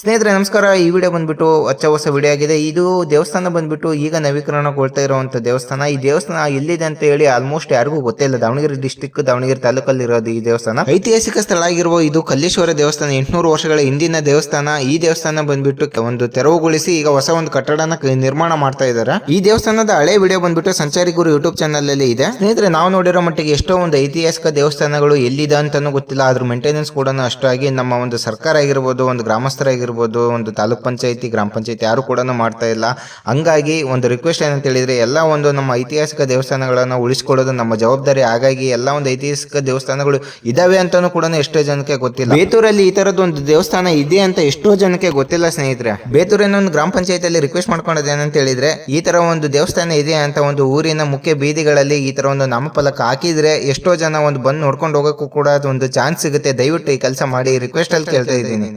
ಸ್ನೇಹಿತರೆ, ನಮಸ್ಕಾರ. ಈ ವಿಡಿಯೋ ಬಂದ್ಬಿಟ್ಟು ಹೊಚ್ಚ ಹೊಸ ವಿಡಿಯೋ ಆಗಿದೆ. ಇದು ದೇವಸ್ಥಾನ ಬಂದ್ಬಿಟ್ಟು ಈಗ ನವೀಕರಣಗೊಳ್ತಾ ಇರುವಂತ ದೇವಸ್ಥಾನ. ಈ ದೇವಸ್ಥಾನ ಎಲ್ಲಿದೆ ಅಂತ ಹೇಳಿ ಆಲ್ಮೋಸ್ಟ್ ಯಾರಿಗೂ ಗೊತ್ತಿಲ್ಲ ದಾವಣಗೆರೆ ಡಿಸ್ಟಿಕ್ ದಾವಣಗೆರೆ ತಾಲೂಕಲ್ಲಿ ಇರೋದು ಈ ದೇವಸ್ಥಾನ. ಐತಿಹಾಸಿಕ ಸ್ಥಳ ಆಗಿರುವ ಇದು ಕಲ್ಲೇಶ್ವರ ದೇವಸ್ಥಾನ. ಎಂಟುನೂರು ವರ್ಷಗಳ ಹಿಂದಿನ ದೇವಸ್ಥಾನ. ಈ ದೇವಸ್ಥಾನ ಬಂದ್ಬಿಟ್ಟು ಒಂದು ತೆರವುಗೊಳಿಸಿ ಈಗ ಹೊಸ ಒಂದು ಕಟ್ಟಡನ ನಿರ್ಮಾಣ ಮಾಡ್ತಾ ಇದ್ದಾರೆ. ಈ ದೇವಸ್ಥಾನದ ಹಳೆ ವಿಡಿಯೋ ಬಂದ್ಬಿಟ್ಟು ಸಂಚಾರಿ ಗುರು ಯೂಟ್ಯೂಬ್ ಚಾನಲ್ ಅಲ್ಲಿ ಇದೆ. ಸ್ನೇಹಿತರೆ, ನಾವು ನೋಡಿರೋ ಮಟ್ಟಿಗೆ ಎಷ್ಟೋ ಒಂದು ಐತಿಹಾಸಿಕ ದೇವಸ್ಥಾನಗಳು ಎಲ್ಲಿದೆ ಅಂತಾನೂ ಗೊತ್ತಿಲ್ಲ. ಅದ್ರ ಮೇಂಟೆನೆನ್ಸ್ ಕೂಡ ಅಷ್ಟಾಗಿ ನಮ್ಮ ಒಂದು ಸರ್ಕಾರ ಆಗಿರ್ಬೋದು, ಒಂದು ಗ್ರಾಮಸ್ಥರಾಗಿರ್ಬೋದು ಒಂದು ತಾಲೂಕ್ ಪಂಚಾಯಿತಿ, ಗ್ರಾಮ ಪಂಚಾಯಿತಿ ಯಾರು ಕೂಡ ಮಾಡ್ತಾ ಇಲ್ಲ. ಹಂಗಾಗಿ ಒಂದು ರಿಕ್ವೆಸ್ಟ್ ಏನಂತ ಹೇಳಿದ್ರೆ, ಎಲ್ಲ ಒಂದು ನಮ್ಮ ಐತಿಹಾಸಿಕ ದೇವಸ್ಥಾನಗಳನ್ನು ಉಳಿಸ್ಕೊಳ್ಳೋದು ನಮ್ಮ ಜವಾಬ್ದಾರಿ. ಹಾಗಾಗಿ ಎಲ್ಲ ಒಂದು ಐತಿಹಾಸಿಕ ದೇವಸ್ಥಾನಗಳು ಇದಾವೆ ಅಂತಾನೂ ಕೂಡ ಎಷ್ಟೋ ಜನಕ್ಕೆ ಗೊತ್ತಿಲ್ಲ. ಬೇತೂರಲ್ಲಿ ಈ ತರದ್ದು ದೇವಸ್ಥಾನ ಇದೆ ಅಂತ ಎಷ್ಟೋ ಜನಕ್ಕೆ ಗೊತ್ತಿಲ್ಲ ಸ್ನೇಹಿತರೆ. ಬೇತೂರಿನ ಒಂದು ಗ್ರಾಮ ಪಂಚಾಯತಿಯಲ್ಲಿ ರಿಕ್ವೆಸ್ಟ್ ಮಾಡ್ಕೊಂಡದ್ದು ಏನಂತ ಹೇಳಿದ್ರೆ, ಈ ತರ ಒಂದು ದೇವಸ್ಥಾನ ಇದೆ ಅಂತ ಒಂದು ಊರಿನ ಮುಖ್ಯ ಬೀದಿಗಳಲ್ಲಿ ಈ ತರ ಒಂದು ನಾಮಫಲಕ ಹಾಕಿದ್ರೆ ಎಷ್ಟೋ ಜನ ಒಂದು ಬಂದು ನೋಡ್ಕೊಂಡು ಹೋಗೋಕ್ಕೂ ಕೂಡ ಒಂದು ಚಾನ್ಸ್ ಸಿಗುತ್ತೆ. ದಯವಿಟ್ಟು ಈ ಕೆಲಸ ಮಾಡಿ ರಿಕ್ವೆಸ್ಟ್ ಅಲ್ಲಿ ಕೇಳ್ತಾ ಇದ್ದೀನಿ.